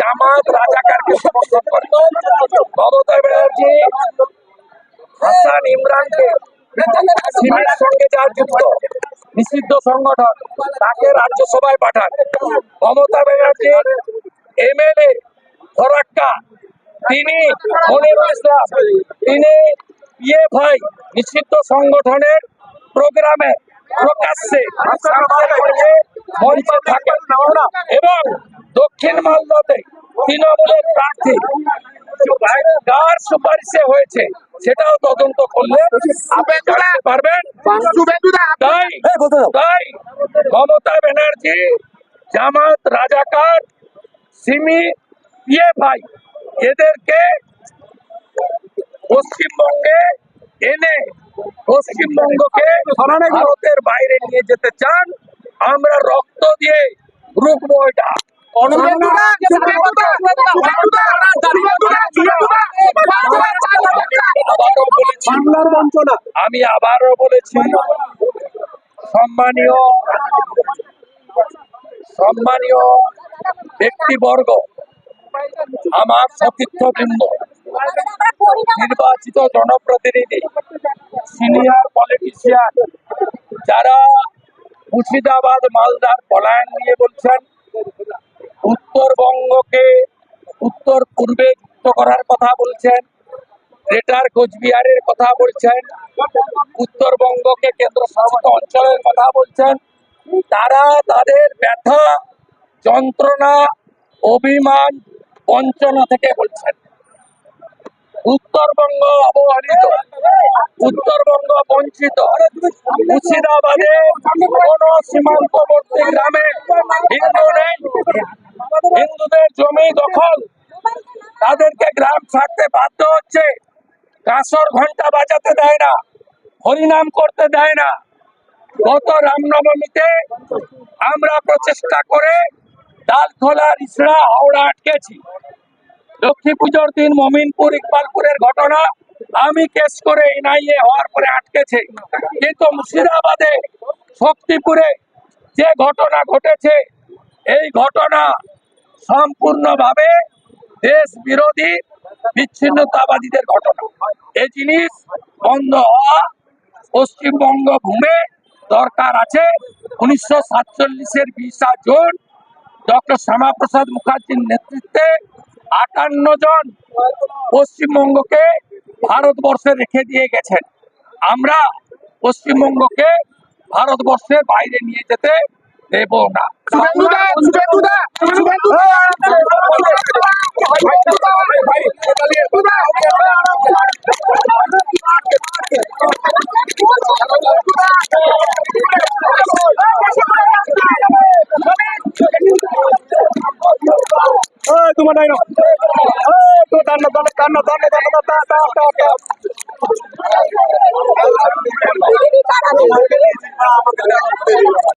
জামাত রাজাকারকে সমর্থন করে। মমতা ব্যানার্জি হাসান ইমরানকে সিমির সঙ্গে যা যুক্ত নিষিদ্ধ সংগঠন তাকে রাজ্যসভায় পাঠান। মমতা ব্যানার্জির এমএলএ ফরাক্কা তিনি মনিরুল ইসলাম তিনি ইয়ে ভাই নিষিদ্ধ সংগঠনের প্রোগ্রামে প্রকাশ্যে মঞ্চে মঞ্চে থাকেন। এবং দক্ষিণ মালদাতে তৃণমূলের প্রার্থী কার সুপারিশে হয়েছে সেটাও তদন্ত করলে আপনি জানতে পারবেন। তাই তাই মমতা ব্যানার্জি জামাত রাজাকার সিমি ইয়ে ভাই এদেরকে পশ্চিমবঙ্গে এনে পশ্চিমবঙ্গকে ভারতের বাইরে নিয়ে যেতে চান আমরা রক্ত দিয়ে রুখবো এটা। বাংলার বঞ্চনা। আমি আবারও বলেছি সম্মানীয় সম্মানীয় ব্যক্তিবর্গ আমার সতীর্থবৃন্দ নির্বাচিত জনপ্রতিনিধি সিনিয়র পলিটিশিয়ান যারা মুর্শিদাবাদ মালদার পলায়ন নিয়ে বলছেন উত্তরবঙ্গকে উত্তর পূর্বে যুক্ত করার কথা বলছেন, গ্রেটার কোচবিহারের কথা বলছেন, উত্তরবঙ্গকে কেন্দ্রশাসিত অঞ্চলের কথা বলছেন। তারা তাদের ব্যথা, যন্ত্রণা, অভিমান বঞ্চনা থেকে বলছেন। উত্তরবঙ্গ অবহেলিত, উত্তরবঙ্গ বঞ্চিত। মুর্শিদাবাদে কোন সীমান্তবর্তী গ্রামে হিন্দু নেই। হিন্দুদের জমি দখল। তাদেরকে গ্রাম ছাড়তে বাধ্য হচ্ছে। কাঁসর ঘণ্টা বাজাতে দেয় না, হরিনাম করতে দেয় না। গত রামনবমীতে আমরা প্রচেষ্টা করে ডালখোলা রিসড়া হাওড়া আটকেছি। লক্ষ্মী পুজোর দিন মমিনপুর ইকবালপুরের ঘটনা আমি কেস করে এনআইএ হওয়ার পরে আটকেছে। কিন্তু মুর্শিদাবাদে, শক্তিপুরে যে ঘটনা ঘটেছে, এই ঘটনা সম্পূর্ণভাবে দেশ বিরোধী বিচ্ছিন্নতাবাদীদের ঘটনা। এই জিনিস বন্ধ হওয়া পশ্চিমবঙ্গ ভূমে দরকার আছে। উনিশশো সাতচল্লিশের বিশা জুন, ডক্টর শ্যামাপ্রসাদ মুখার্জির নেতৃত্বে আটান্ন জন পশ্চিমবঙ্গকে ভারতবর্ষে রেখে দিয়ে গেছেন। আমরা পশ্চিমবঙ্গকে ভারতবর্ষের বাইরে নিয়ে যেতে দেব না। তোমার ডাইনো